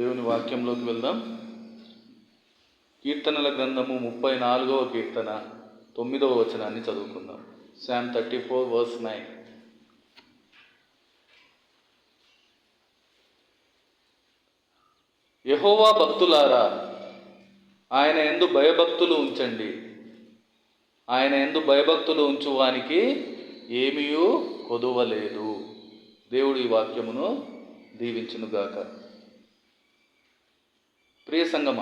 దేవుని వాక్యంలోకి వెళ్దాం. కీర్తనల గ్రంథము ముప్పై నాలుగవ కీర్తన తొమ్మిదవ వచనాన్ని చదువుకుందాం. Psalm thirty four verse nine యహోవా భక్తులారా ఆయన ఎందు భయభక్తులు ఉంచండి. ఆయన ఎందు భయభక్తులు ఉంచువానికి ఏమీయూ కొదువలేదు. దేవుడు ఈ వాక్యమును దీవించునుగాక. ప్రియ సంగమ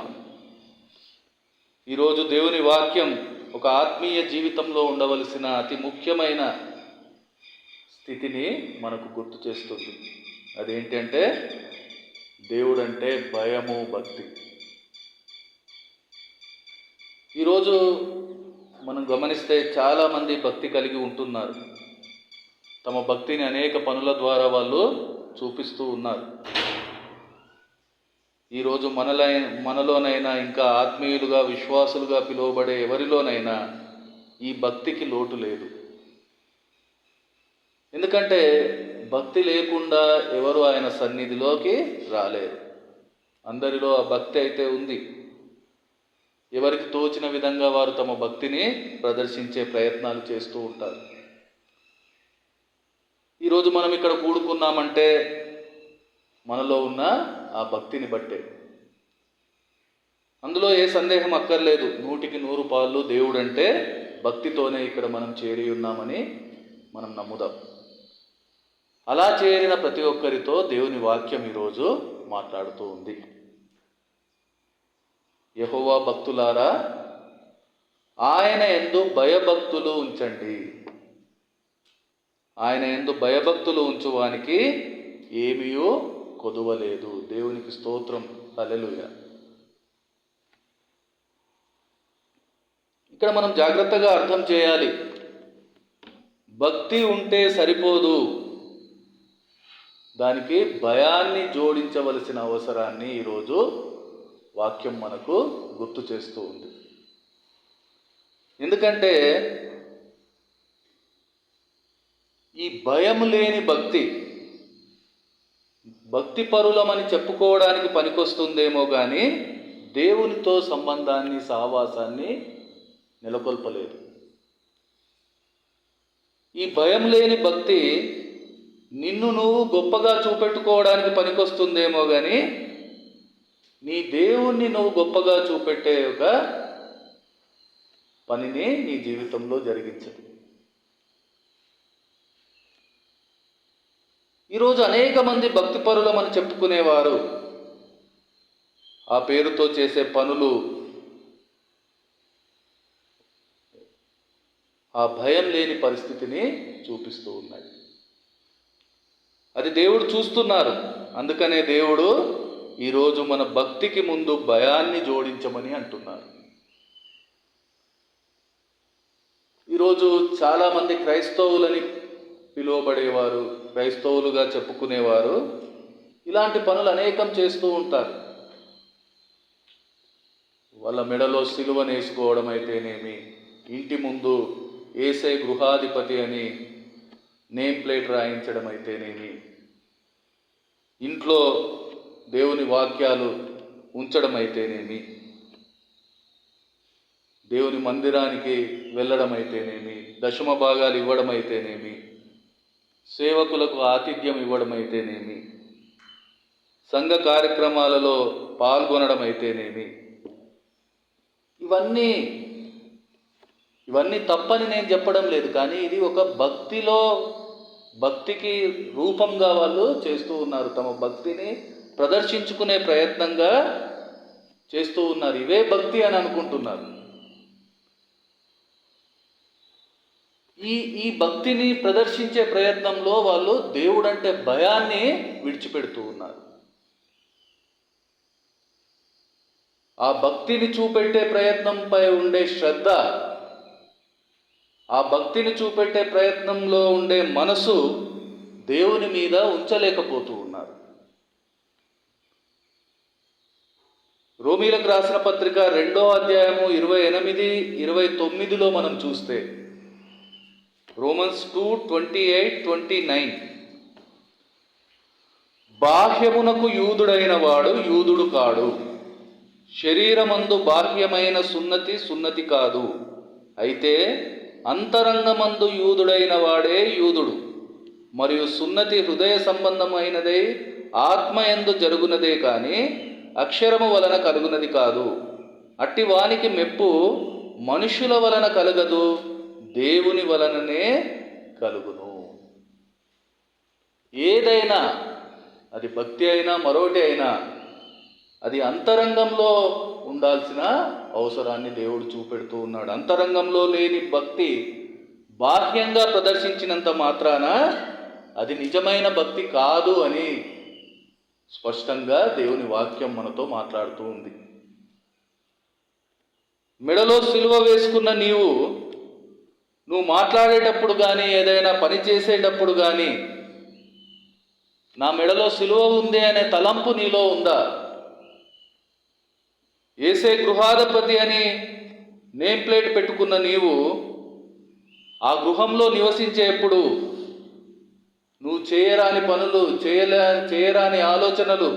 ఈరోజు దేవుని వాక్యం ఒక ఆత్మీయ జీవితంలో ఉండవలసిన అతి ముఖ్యమైన స్థితిని మనకు గుర్తు చేస్తుంది. అదేంటంటే దేవుడంటే భయము భక్తి. ఈరోజు మనం గమనిస్తే చాలామంది భక్తి కలిగి ఉంటున్నారు. తమ భక్తిని అనేక పనుల ద్వారా వాళ్ళు చూపిస్తూ ఉన్నారు. ఈరోజు మనలై మనలోనైనా ఇంకా ఆత్మీయులుగా విశ్వాసులుగా పిలువబడే ఎవరిలోనైనా ఈ భక్తికి లోటు లేదు. ఎందుకంటే భక్తి లేకుండా ఎవరు ఆయన సన్నిధిలోకి రాలేరు. అందరిలో ఆ భక్తి అయితే ఉంది. ఎవరికి తోచిన విధంగా వారు తమ భక్తిని ప్రదర్శించే ప్రయత్నాలు చేస్తూ ఉంటారు. ఈరోజు మనం ఇక్కడ కూడుకున్నామంటే మనలో ఉన్న ఆ భక్తిని బట్టే. అందులో ఏ సందేహం అక్కర్లేదు. నూటికి నూరు పాళ్ళు దేవుడంటే భక్తితోనే ఇక్కడ మనం చేరి ఉన్నామని మనం నమ్ముదాం. అలా చేరిన ప్రతి ఒక్కరితో దేవుని వాక్యం ఈరోజు మాట్లాడుతూ ఉంది. యహోవా భక్తులారా ఆయన ఎందు భయభక్తులు ఉంచండి. ఆయన ఎందు భయభక్తులు ఉంచువానికి ఏమీయో కొదవలేదు. దేవునికి స్తోత్రం. అలెలుయ ఇక్కడ మనం జాగ్రత్తగా అర్థం చేయాలి. భక్తి ఉంటే సరిపోదు. దానికి భయాన్ని జోడించవలసిన అవసరాన్ని ఈరోజు వాక్యం మనకు గుర్తు చేస్తూ ఉంది. ఎందుకంటే ఈ భయం లేని భక్తి భక్తి పరులమని చెప్పుకోవడానికి పనికొస్తుందేమో కానీ దేవునితో సంబంధాన్ని సహవాసాన్ని నెలకొల్పలేదు. ఈ భయం లేని భక్తి నిన్ను నువ్వు గొప్పగా చూపెట్టుకోవడానికి పనికొస్తుందేమో కానీ నీ దేవుణ్ణి నువ్వు గొప్పగా చూపెట్టే ఒక పనిని నీ జీవితంలో జరిగించదు. ఈరోజు అనేక మంది భక్తిపరులమని చెప్పుకునేవారు. ఆ పేరుతో చేసే పనులు ఆ భయం లేని పరిస్థితిని చూపిస్తూ ఉన్నాయి. అది దేవుడు చూస్తున్నారు. అందుకనే దేవుడు ఈరోజు మన భక్తికి ముందు భయాన్ని జోడించమని అంటున్నారు. ఈరోజు చాలామంది క్రైస్తవులని పిలువబడేవారు క్రైస్తవులుగా చెప్పుకునేవారు. ఇలాంటి పనులు అనేకం చేస్తూ ఉంటారు. వాళ్ళ మెడలో సిలువను వేసుకోవడం అయితేనేమి ఇంటి ముందు ఏసై గృహాధిపతి అని నేమ్ ప్లేట్ రాయించడం అయితేనేమి ఇంట్లో దేవుని వాక్యాలు ఉంచడం అయితేనేమి దేవుని మందిరానికి వెళ్ళడం అయితేనేమి దశమ భాగాలు ఇవ్వడం అయితేనేమి సేవకులకు ఆతిథ్యం ఇవ్వడం అయితేనేమి సంఘ కార్యక్రమాలలో పాల్గొనడం అయితేనేమి ఇవన్నీ ఇవన్నీ తప్పని నేను చెప్పడం లేదు కానీ ఇది ఒక భక్తిలో భక్తికి రూపంగా వాళ్ళు చేస్తూ ఉన్నారు. తమ భక్తిని ప్రదర్శించుకునే ప్రయత్నంగా చేస్తూ ఉన్నారు. ఇవే భక్తి అని అనుకుంటున్నారు. ఈ ఈ భక్తిని ప్రదర్శించే ప్రయత్నంలో వాళ్ళు దేవుడంటే భయాన్ని విడిచిపెడుతూ ఉన్నారు. ఆ భక్తిని చూపెట్టే ప్రయత్నంపై ఉండే శ్రద్ధ ఆ భక్తిని చూపెట్టే ప్రయత్నంలో ఉండే మనసు దేవుని మీద ఉంచలేకపోతూ ఉన్నారు. రోమీలకు రాసిన పత్రిక రెండో అధ్యాయము ఇరవై ఎనిమిది ఇరవై తొమ్మిదిలో మనం చూస్తే Romans two twenty eight twenty nine. బాహ్యమునకు యూదుడైన వాడు యూదుడు కాడు. శరీరమందు బాహ్యమైన సున్నతి సున్నతి కాదు. అయితే అంతరంగమందు యూదుడైన వాడే యూదుడు. మరియు సున్నతి హృదయ సంబంధమైనదై ఆత్మయందు జరుగునదే కానీ అక్షరము వలన కలుగునది కాదు. అట్టి వానికి మెప్పు మనుషుల వలన కలగదు. దేవుని వలననే కలుగును. ఏదైనా అది భక్తి అయినా మరొకటి అయినా అది అంతరంగంలో ఉండాల్సిన అవసరాన్ని దేవుడు చూపెడుతూ ఉన్నాడు. అంతరంగంలో లేని భక్తి బాహ్యంగా ప్రదర్శించినంత మాత్రాన అది నిజమైన భక్తి కాదు అని స్పష్టంగా దేవుని వాక్యం మనతో మాట్లాడుతూ ఉంది. మెడలో సిలువ వేసుకున్న నీవు నువ్వు మాట్లాడేటప్పుడు కానీ ఏదైనా పని చేసేటప్పుడు కానీ నా మెడలో సిలువ ఉంది అనే తలంపు నీలో ఉందా? ఏసే గృహాధిపతి అని నేమ్ ప్లేట్ పెట్టుకున్న నీవు ఆ గృహంలో నివసించేప్పుడు నువ్వు చేయరాని పనులు చేయలే చేయరాని ఆలోచనలు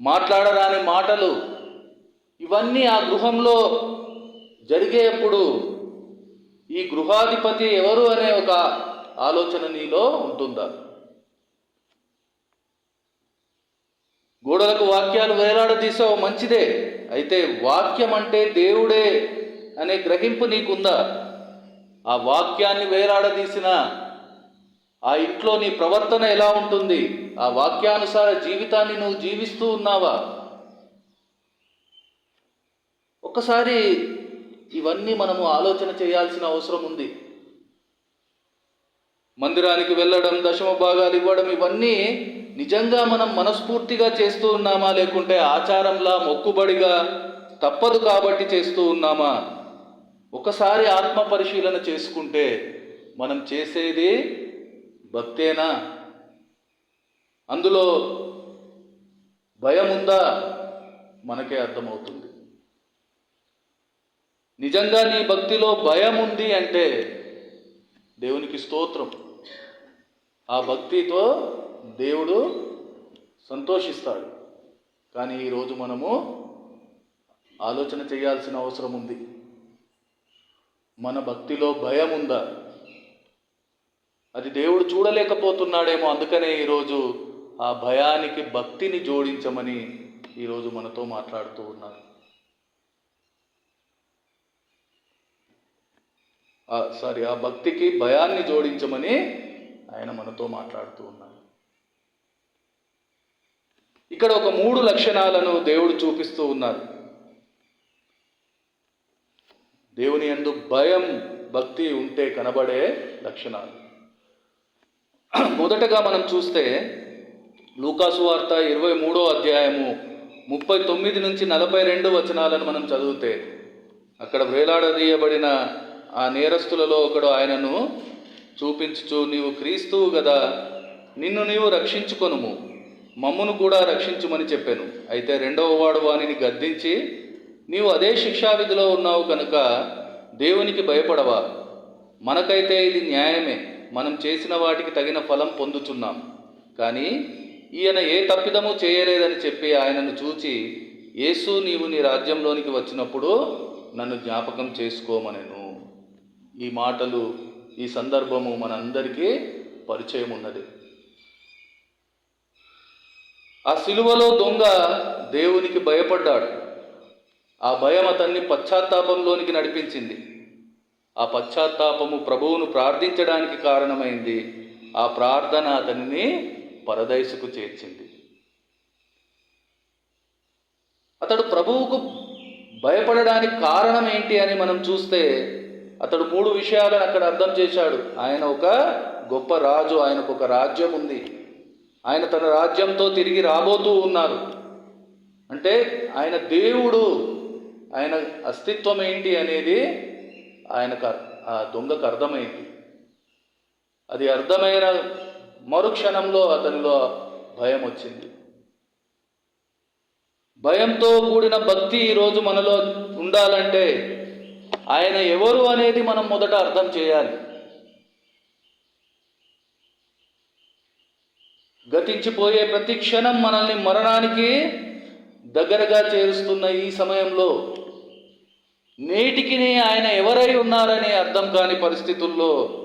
మాట్లాడరాని మాటలు ఇవన్నీ ఆ గృహంలో జరిగేప్పుడు ఈ గృహాధిపతి ఎవరు అనే ఒక ఆలోచన నీలో ఉంటుందా? గోడలకు వాక్యాలు వేలాడదీసావు మంచిదే. అయితే వాక్యం అంటే దేవుడే అనే గ్రహింపు నీకుందా? ఆ వాక్యాన్ని వేలాడదీసిన ఆ ఇంట్లో నీ ప్రవర్తన ఎలా ఉంటుంది? ఆ వాక్యానుసార జీవితాన్ని నువ్వు జీవిస్తూ ఉన్నావా? ఒక్కసారి ఇవన్నీ మనము ఆలోచన చేయాల్సిన అవసరం ఉంది. మందిరానికి వెళ్ళడం దశమ భాగాలు ఇవ్వడం ఇవన్నీ నిజంగా మనం మనస్ఫూర్తిగా చేస్తూ ఉన్నామా? లేకుంటే ఆచారంలా మొక్కుబడిగా తప్పదు కాబట్టి చేస్తూ ఉన్నామా? ఒకసారి ఆత్మ పరిశీలన చేసుకుంటే మనం చేసేది భక్తేనా? అందులో భయం ఉందా? మనకే అర్థమవుతుంది. నిజంగా నీ భక్తిలో భయం ఉంది అంటే దేవునికి స్తోత్రం. ఆ భక్తితో దేవుడు సంతోషిస్తాడు. కానీ ఈరోజు మనము ఆలోచన చేయాల్సిన అవసరం ఉంది. మన భక్తిలో భయం ఉందా? అది దేవుడు చూడలేకపోతున్నాడేమో. అందుకనే ఈరోజు ఆ భయానికి భక్తిని జోడించమని ఈరోజు మనతో మాట్లాడుతూ ఉన్నారు సారీ ఆ భక్తికి భయాన్ని జోడించమని ఆయన మనతో మాట్లాడుతూ ఉన్నారు. ఇక్కడ ఒక మూడు లక్షణాలను దేవుడు చూపిస్తూ ఉన్నారు. దేవుని యందు భయం భక్తి ఉంటే కనబడే లక్షణాలు. మొదటగా మనం చూస్తే లూకాసు వార్త ఇరవై మూడో అధ్యాయము ముప్పై తొమ్మిది నుంచి నలభై రెండు వచనాలను మనం చదివితే అక్కడ వేలాడదీయబడిన ఆ నేరస్తులలో ఒకడు ఆయనను చూపించుచు నీవు క్రీస్తువు కదా నిన్ను నీవు రక్షించుకొనుము. మమ్మును కూడా రక్షించుమని చెప్పాను. అయితే రెండవ వాడు వానిని గద్దించి నీవు అదే శిక్షావిధిలో ఉన్నావు కనుక దేవునికి భయపడవా. మనకైతే ఇది న్యాయమే. మనం చేసిన వాటికి తగిన ఫలం పొందుచున్నాం. కానీ ఈయన ఏ తప్పిదము చేయలేదని చెప్పి ఆయనను చూచి యేసు నీవు నీ రాజ్యంలోనికి వచ్చినప్పుడు నన్ను జ్ఞాపకం చేసుకోమనెను. ఈ మాటలు ఈ సందర్భము మనందరికీ పరిచయం ఉన్నది ఆ సిలువలో దొంగ దేవునికి భయపడ్డాడు. ఆ భయం అతన్ని పశ్చాత్తాపంలోనికి నడిపించింది. ఆ పశ్చాత్తాపము ప్రభువును ప్రార్థించడానికి కారణమైంది. ఆ ప్రార్థన అతనిని పరదైసుకు చేర్చింది. అతడు ప్రభువుకు భయపడడానికి కారణం ఏంటి అని మనం చూస్తే అతడు మూడు విషయాలను అక్కడ అర్థం చేశాడు. ఆయన ఒక గొప్ప రాజు ఆయనకు ఒక రాజ్యం ఉంది. ఆయన తన రాజ్యంతో తిరిగి రాబోతూ ఉన్నారు. అంటే ఆయన దేవుడు ఆయన అస్తిత్వం ఏంటి అనేది ఆయనకు ఆ దొంగకు అర్థమైంది. అది అర్థమైన మరుక్షణంలో అతనిలో భయం వచ్చింది. భయంతో కూడిన భక్తి ఈరోజు మనలో ఉండాలంటే ఆయన ఎవరు అనేది మనం మొదట అర్థం చేయాలి. గతించిపోయే ప్రతి క్షణం మనల్ని మరణానికి దగ్గరగా చేరుస్తున్న ఈ సమయంలో నేటికి ఆయన ఎవరై ఉన్నారనే అర్థం కాని పరిస్థితుల్లో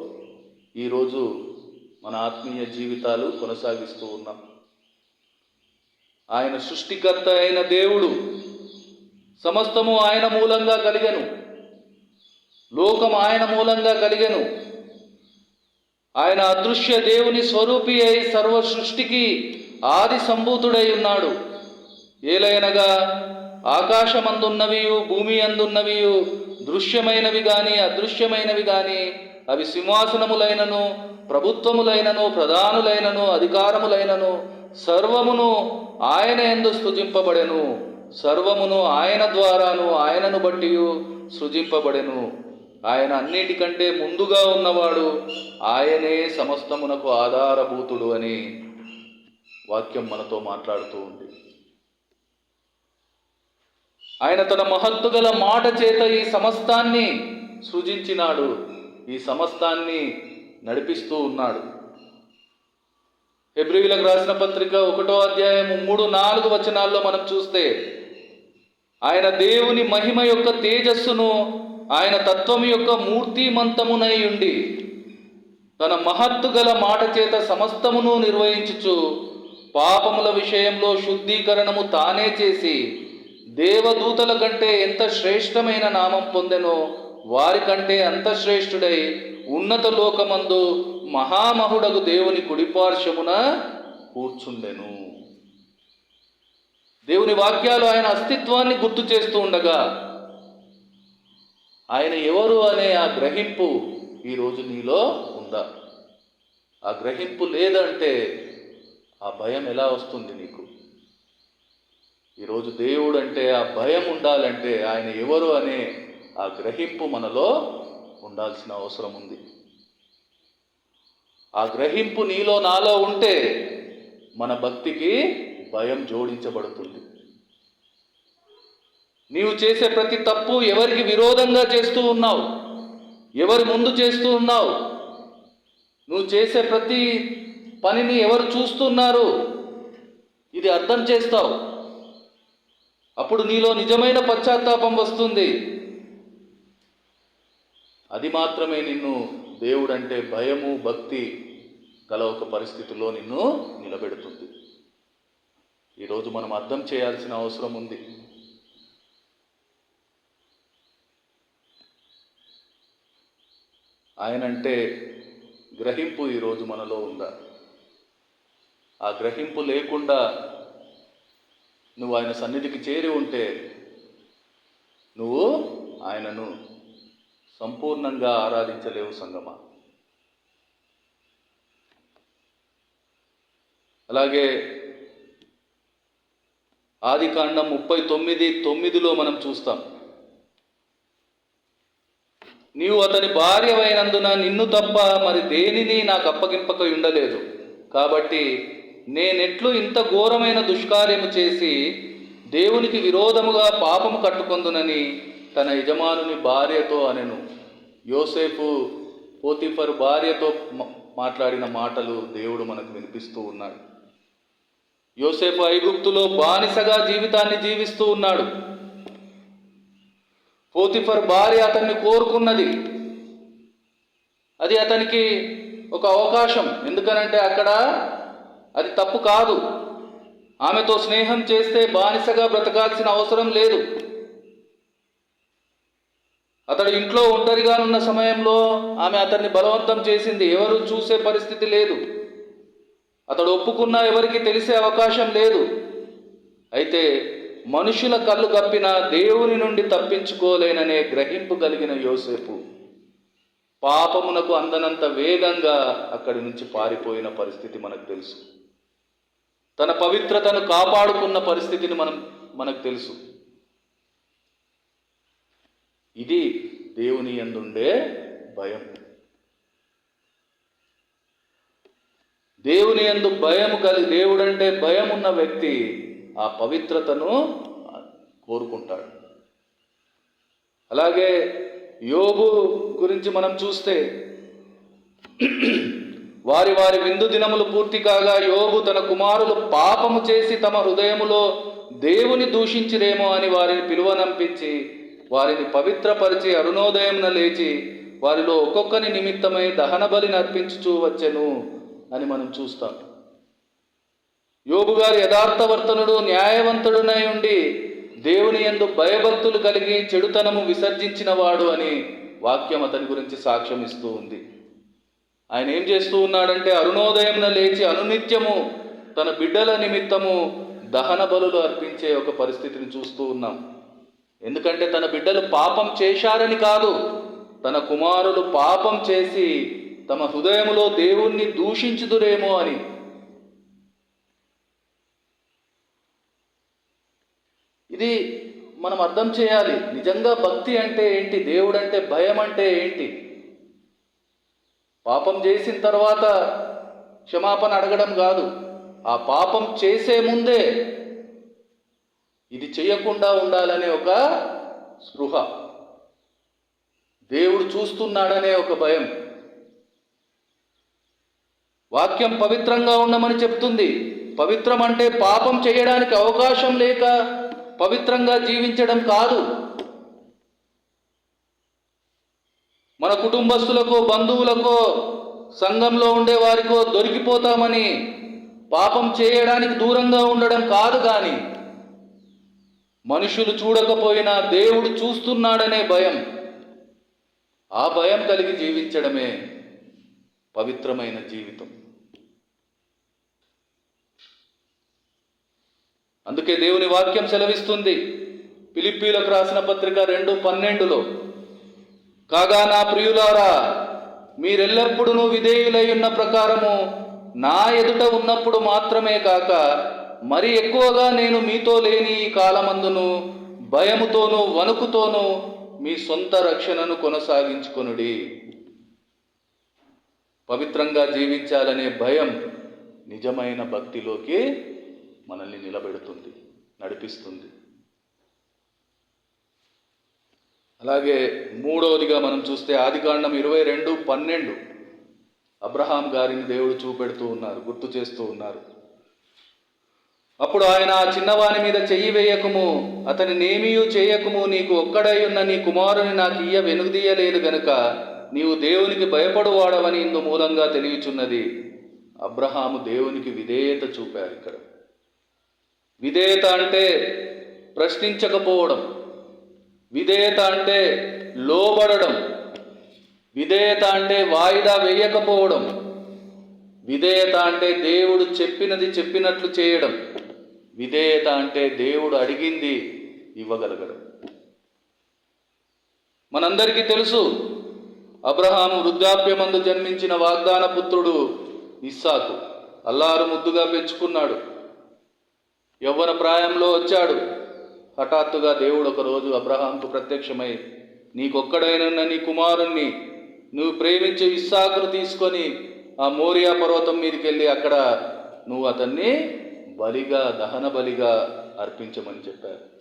ఈరోజు మన ఆత్మీయ జీవితాలు కొనసాగిస్తూ ఉన్నాం. ఆయన సృష్టికర్త అయిన దేవుడు సమస్తము ఆయన మూలంగా కలిగను. లోకం ఆయన మూలంగా కలిగెను. ఆయన అదృశ్య దేవుని స్వరూపి అయి సర్వ సృష్టికి ఆది సంభూతుడై ఉన్నాడు. ఏలైనగా ఆకాశమందున్నవియు భూమి అందున్నవియు దృశ్యమైనవి గాని అదృశ్యమైనవి గాని అవి సింహాసనములైనను ప్రభుత్వములైనను ప్రధానులైనను అధికారములైనను సర్వమును ఆయన ఎందు సృజింపబడెను. సర్వమును ఆయన ద్వారాను ఆయనను బట్టి సృజింపబడెను. ఆయన అన్నిటికంటే ముందుగా ఉన్నవాడు ఆయనే సమస్తమునకు ఆధారభూతుడు అని వాక్యం మనతో మాట్లాడుతూ ఉంది. ఆయన తన మహత్తు గల మాట చేత ఈ సమస్తాన్ని సృజించినాడు. ఈ సమస్తాన్ని నడిపిస్తూ ఉన్నాడు. హెబ్రిలకు రాసిన పత్రిక ఒకటో అధ్యాయం మూడు నాలుగు వచనాల్లో మనం చూస్తే ఆయన దేవుని మహిమ యొక్క తేజస్సును ఆయన తత్వం యొక్క మూర్తిమంతమునై ఉండి తన మహత్తు గల మాట చేత సమస్తమును నిర్వహించుచు పాపముల విషయంలో శుద్ధీకరణము తానే చేసి దేవదూతల కంటే ఎంత శ్రేష్టమైన నామం పొందెనో వారికంటే అంత శ్రేష్ఠుడై ఉన్నత లోకమందు మహామహుడగు దేవుని కుడిపార్శ్వమున కూర్చుండెను. దేవుని వాక్యాలు ఆయన అస్తిత్వాన్ని గుర్తు చేస్తూ ఉండగా ఆయన ఎవరు అనే ఆ గ్రహింపు ఈరోజు నీలో ఉందా? ఆ గ్రహింపు లేదంటే ఆ భయం ఎలా వస్తుంది నీకు? ఈరోజు దేవుడు అంటే ఆ భయం ఉండాలంటే ఆయన ఎవరు అనే ఆ గ్రహింపు మనలో ఉండాల్సిన అవసరం ఉంది. ఆ గ్రహింపు నీలో నాలో ఉంటే మన భక్తికి భయం జోడించబడుతుంది. నీవు చేసే ప్రతి తప్పు ఎవరికి విరోధంగా చేస్తూ ఉన్నావు? ఎవరి ముందు చేస్తూ ఉన్నావు? నువ్వు చేసే ప్రతి పనిని ఎవరు చూస్తున్నారు? ఇది అర్థం చేస్తావు. అప్పుడు నీలో నిజమైన పశ్చాత్తాపం వస్తుంది. అది మాత్రమే నిన్ను దేవుడంటే భయము భక్తి గల ఒక పరిస్థితిలో నిన్ను నిలబెడుతుంది. ఈరోజు మనం అర్థం చేయాల్సిన అవసరం ఉంది. ఆయనంటే గ్రహింపు ఈరోజు మనలో ఉందా? ఆ గ్రహింపు లేకుండా నువ్వు ఆయన సన్నిధికి చేరి ఉంటే నువ్వు ఆయనను సంపూర్ణంగా ఆరాధించలేవు సంగమా? అలాగే ఆది కాండం ముప్పై తొమ్మిది తొమ్మిదిలో మనం చూస్తాం. నీవు అతని భార్యవైనందున నిన్ను తప్ప మరి దేనిని నాకు అప్పగింపక ఉండలేదు. కాబట్టి నేనెట్లు ఇంత ఘోరమైన దుష్కార్యము చేసి దేవునికి విరోధముగా పాపము కట్టుకొందునని తన యజమానుని భార్యతో అనెను. యోసేపు పోతిఫర్ భార్యతో మాట్లాడిన మాటలు దేవుడు మనకు వినిపిస్తూ ఉన్నాడు. యోసేపు ఐగుప్తులో బానిసగా జీవితాన్ని జీవిస్తూ ఉన్నాడు. పోతిఫర్ భార్య అతన్ని కోరుకున్నది. అది అతనికి ఒక అవకాశం. ఎందుకనంటే అక్కడ అది తప్పు కాదు. ఆమెతో స్నేహం చేస్తే బానిసగా బ్రతకాల్సిన అవసరం లేదు. అతడు ఇంట్లో ఒంటరిగానున్న సమయంలో ఆమె అతన్ని బలవంతం చేసింది. ఎవరు చూసే పరిస్థితి లేదు. అతడు ఒప్పుకున్నా ఎవరికి తెలిసే అవకాశం లేదు. అయితే మనుషుల కళ్ళు కప్పిన దేవుని నుండి తప్పించుకోలేననే గ్రహింపు కలిగిన యోసేపు పాపమునకు అందనంత వేగంగా అక్కడి నుంచి పారిపోయిన పరిస్థితి మనకు తెలుసు. తన పవిత్రతను కాపాడుకున్న పరిస్థితిని మనం మనకు తెలుసు. ఇది దేవుని ఎందుండే భయం. దేవుని ఎందు భయం కలిగి దేవుడంటే భయం ఉన్న వ్యక్తి ఆ పవిత్రతను కోరుకుంటాడు. అలాగే యోగు గురించి మనం చూస్తే వారి వారి విందు దినములు పూర్తి కాగా యోగు తన కుమారులు పాపము చేసి తమ హృదయములో దేవుని దూషించిరేమో అని వారిని పిలువనంపించి వారిని పవిత్రపరిచి అరుణోదయంన లేచి వారిలో ఒక్కొక్కని నిమిత్తమై దహన బలిని అర్పించుచూ వచ్చెను అని మనం చూస్తాం. యోబు గారు యథార్థవర్తనుడు న్యాయవంతుడునై ఉండి దేవుని యందు భయభక్తులు కలిగి చెడుతనము విసర్జించినవాడు అని వాక్యం అతని గురించి సాక్ష్యం ఇస్తూ ఉంది. ఆయన ఏం చేస్తూ ఉన్నాడంటే అరుణోదయంన లేచి అనునిత్యము తన బిడ్డల నిమిత్తము దహన బలులు అర్పించే ఒక పరిస్థితిని చూస్తూ ఉన్నాం. ఎందుకంటే తన బిడ్డలు పాపం చేశారని కాదు తన కుమారులు పాపం చేసి తమ హృదయములో దేవుణ్ణి దూషించుదురేమో అని ఇది మనం అర్థం చేయాలి. నిజంగా భక్తి అంటే ఏంటి? దేవుడు అంటే భయం అంటే ఏంటి? పాపం చేసిన తర్వాత క్షమాపణ అడగడం కాదు. ఆ పాపం చేసే ముందే ఇది చేయకుండా ఉండాలనే ఒక స్పృహ. దేవుడు చూస్తున్నాడనే ఒక భయం. వాక్యం పవిత్రంగా ఉండమని చెప్తుంది. పవిత్రం అంటే పాపం చేయడానికి అవకాశం లేక పవిత్రంగా జీవించడం కాదు. మన కుటుంబస్తులకో బంధువులకో సంఘంలో ఉండే వారికో దొరికిపోతామని పాపం చేయడానికి దూరంగా ఉండడం కాదు కానీ మనుషులు చూడకపోయినా దేవుడు చూస్తున్నాడనే భయం. ఆ భయం కలిగి జీవించడమే పవిత్రమైన జీవితం. అందుకే దేవుని వాక్యం సెలవిస్తుంది. పిలిప్పీలకు రాసిన పత్రిక రెండు పన్నెండులో కాగా నా ప్రియులారా మీరెల్లప్పుడూ విధేయులై ఉన్న ప్రకారము నా ఎదుట ఉన్నప్పుడు మాత్రమే కాక మరి ఎక్కువగా నేను మీతో లేని ఈ కాలమందును భయముతోనూ వణుకుతోనూ మీ సొంత రక్షణను కొనసాగించుకొనుడి. పవిత్రంగా జీవించాలనే భయం నిజమైన భక్తిలోకి మనల్ని నిలబెడుతుంది నడిపిస్తుంది. అలాగే మూడవదిగా మనం చూస్తే ఆదికాండం ఇరవై రెండు పన్నెండు. అబ్రహాం గారిని దేవుడు చూపెడుతూ ఉన్నారు గుర్తు చేస్తూ ఉన్నారు. అప్పుడు ఆయన ఆ చిన్నవాని మీద చెయ్యి వేయకము అతని నేమియు చేయకము నీకు ఒక్కడై ఉన్న నీ కుమారుని నాకు ఇయ్య వెనుదీయలేదు గనుక నీవు దేవునికి భయపడువాడవని ఇందు మూలంగా తెలియచున్నది. అబ్రహాము దేవునికి విధేయత చూపారు ఇక్కడ. విధేయత అంటే ప్రశ్నించకపోవడం విధేయత అంటే లోబడడం విధేయత అంటే వాయిదా వేయకపోవడం విధేయత అంటే దేవుడు చెప్పినది చెప్పినట్లు చేయడం విధేయత అంటే దేవుడు అడిగింది ఇవ్వగలగడం. మనందరికీ తెలుసు అబ్రహాం వృద్ధాప్యమందు జన్మించిన వాగ్దాన పుత్రుడు ఇస్సాకు. అల్లారు ముద్దుగా పెంచుకున్నాడు. యవ్వన ప్రాయంలో వచ్చాడు. హఠాత్తుగా దేవుడు ఒకరోజు అబ్రహాంకు ప్రత్యక్షమై నీకొక్కడైన నీ కుమారుణ్ణి నువ్వు ప్రేమించే ఇస్సాకును తీసుకొని ఆ మోరియా పర్వతం మీదకి వెళ్ళి అక్కడ నువ్వు అతన్ని బలిగా దహన బలిగా అర్పించమని చెప్పారు.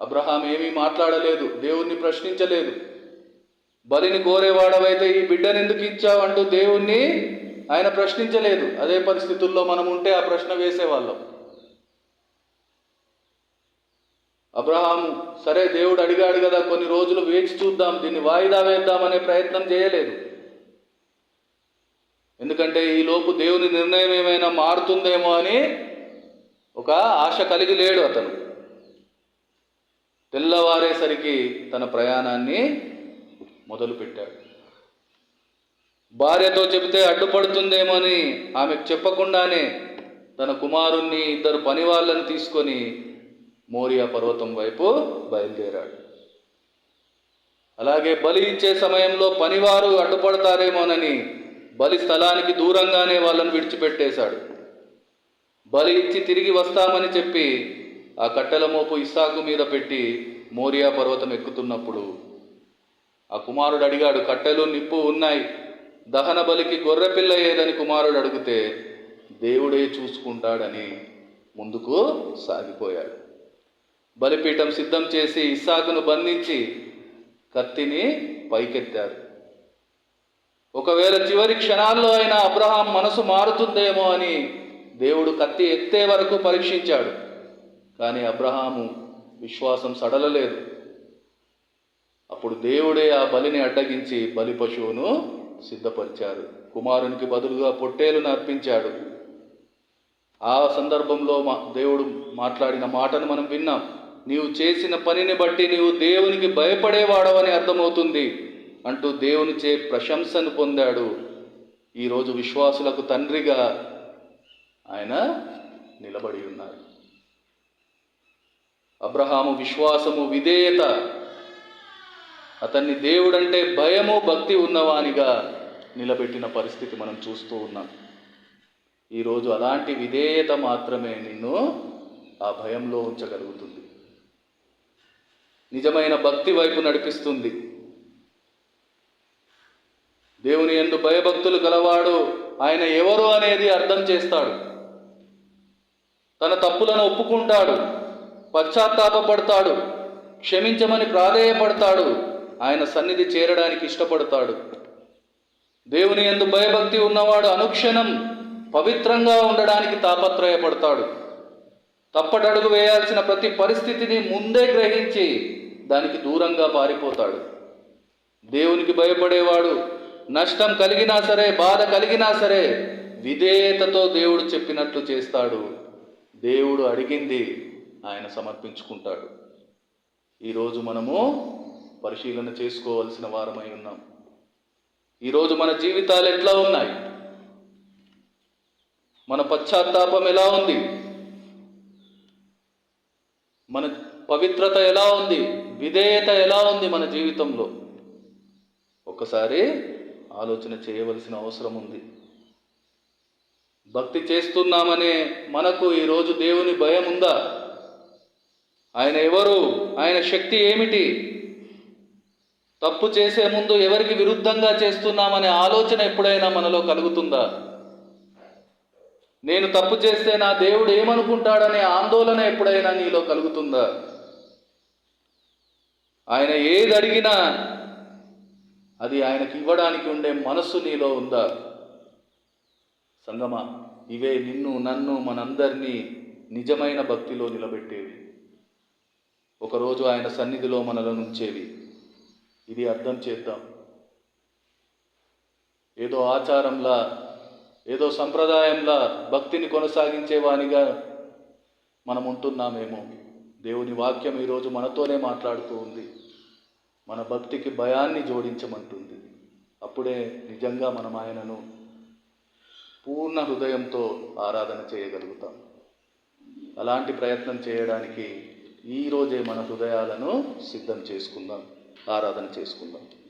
అబ్రహాం ఏమీ మాట్లాడలేదు దేవుణ్ణి ప్రశ్నించలేదు. బలిని కోరేవాడవైతే ఈ బిడ్డను ఎందుకు ఇచ్చావంటూ దేవుణ్ణి ఆయన ప్రశ్నించలేదు. అదే పరిస్థితుల్లో మనం ఉంటే ఆ ప్రశ్న వేసేవాళ్ళం. అబ్రహాం సరే దేవుడు అడిగాడు కదా కొన్ని రోజులు వేచి చూద్దాం దీన్ని వాయిదా వేద్దామనే ప్రయత్నం చేయలేదు. ఎందుకంటే ఈ లోపు దేవుని నిర్ణయం ఏమైనా మారుతుందేమో అని ఒక ఆశ కలిగి లేడు అతను. తెల్లవారేసరికి తన ప్రయాణాన్ని మొదలుపెట్టాడు. భార్యతో చెబితే అడ్డుపడుతుందేమో అని ఆమెకు చెప్పకుండానే తన కుమారుణ్ణి ఇద్దరు పనివాళ్ళని తీసుకొని మోరియా పర్వతం వైపు బయలుదేరాడు. అలాగే బలి ఇచ్చే సమయంలో పనివారు అడ్డుపడతారేమోనని బలి స్థలానికి దూరంగానే వాళ్ళని విడిచిపెట్టేశాడు. బలి ఇచ్చి తిరిగి వస్తామని చెప్పి ఆ కట్టెల మోపు ఇస్సాకు మీద పెట్టి మోరియా పర్వతం ఎక్కుతున్నప్పుడు ఆ కుమారుడు అడిగాడు కట్టెలు నిప్పు ఉన్నాయి. దహన బలికి గొర్రెపిల్ల ఏదని కుమారుడు అడిగితే దేవుడే చూసుకుంటాడని ముందుకు సాగిపోయాడు. బలిపీఠం సిద్ధం చేసి ఇస్సాకును బంధించి కత్తిని పైకెత్తారు ఒకవేళ చివరి క్షణాల్లో అయినా అబ్రహాం మనసు మారుతుందేమో అని దేవుడు కత్తి ఎత్తే వరకు పరీక్షించాడు. కానీ అబ్రహాము విశ్వాసం సడలలేదు. అప్పుడు దేవుడే ఆ బలిని అడ్డగించి బలి పశువును సిద్ధపరిచారు. కుమారునికి బదులుగా పొట్టేలును అర్పించాడు. ఆ సందర్భంలో మా దేవుడు మాట్లాడిన మాటను మనం విన్నాం. నీవు చేసిన పనిని బట్టి నీవు దేవునికి భయపడేవాడవని అర్థమవుతుంది అంటూ దేవుని చే ప్రశంసను పొందాడు. ఈరోజు విశ్వాసులకు తండ్రిగా ఆయన నిలబడి ఉన్నారు. అబ్రహాము విశ్వాసము విధేయత అతన్ని దేవుడంటే భయము భక్తి ఉన్నవానిగా నిలబెట్టిన పరిస్థితి మనం చూస్తూ ఉన్నాం. ఈరోజు అలాంటి విధేయత మాత్రమే నిన్ను ఆ భయంలో ఉంచగలుగుతుంది. నిజమైన భక్తి వైపు నడిపిస్తుంది. దేవుని ఎందు భయభక్తులు గలవాడు ఆయన ఎవరు అనేది అర్థం చేస్తాడు. తన తప్పులను ఒప్పుకుంటాడు. పశ్చాత్తాపపడతాడు. క్షమించమని ప్రాధేయపడతాడు. ఆయన సన్నిధి చేరడానికి ఇష్టపడతాడు. దేవుని ఎందు భయభక్తి ఉన్నవాడు అనుక్షణం పవిత్రంగా ఉండడానికి తాపత్రయపడతాడు. తప్పటడుగు వేయాల్సిన ప్రతి పరిస్థితిని ముందే గ్రహించి దానికి దూరంగా పారిపోతాడు. దేవునికి భయపడేవాడు నష్టం కలిగినా సరే బాధ కలిగినా సరే విధేయతతో దేవుడు చెప్పినట్లు చేస్తాడు. దేవుడు అడిగింది ఆయన సమర్పించుకుంటాడు. ఈరోజు మనము పరిశీలన చేసుకోవలసిన వారమై ఉన్నాం. ఈరోజు మన జీవితాలు ఎట్లా ఉన్నాయి? మన పశ్చాత్తాపం ఎలా ఉంది? మన పవిత్రత ఎలా ఉంది? విధేయత ఎలా ఉంది మన జీవితంలో? ఒకసారి ఆలోచన చేయవలసిన అవసరం ఉంది. భక్తి చేస్తున్నామనే మనకు ఈరోజు దేవుని భయం ఉందా? ఆయన ఎవరు? ఆయన శక్తి ఏమిటి? తప్పు చేసే ముందు ఎవరికి విరుద్ధంగా చేస్తున్నామనే ఆలోచన ఎప్పుడైనా మనలో కలుగుతుందా? నేను తప్పు చేస్తే నా దేవుడు ఏమనుకుంటాడనే ఆందోళన ఎప్పుడైనా నీలో కలుగుతుందా? ఆయన ఏది అడిగినా అది ఆయనకి ఇవ్వడానికి ఉండే మనస్సు నీలో ఉందా? సంగమా ఇవే నిన్ను నన్ను మనందరినీ నిజమైన భక్తిలో నిలబెట్టేవి. ఒకరోజు ఆయన సన్నిధిలో మనలను ఉంచేవి. ఇది అర్థం చేద్దాం. ఏదో ఆచారంలా ఏదో సంప్రదాయంలా భక్తిని కొనసాగించేవానిగా మనం ఉంటున్నామేమో దేవుని వాక్యం ఈరోజు మనతోనే మాట్లాడుతూ ఉంది. మన భక్తికి భయాన్ని జోడించమంటుంది. అప్పుడే నిజంగా మనం ఆయనను పూర్ణ హృదయంతో ఆరాధన చేయగలుగుతాం. అలాంటి ప్రయత్నం చేయడానికి ఈరోజే మన హృదయాలను సిద్ధం చేసుకుందాం. ఆరాధన చేసుకుందాం.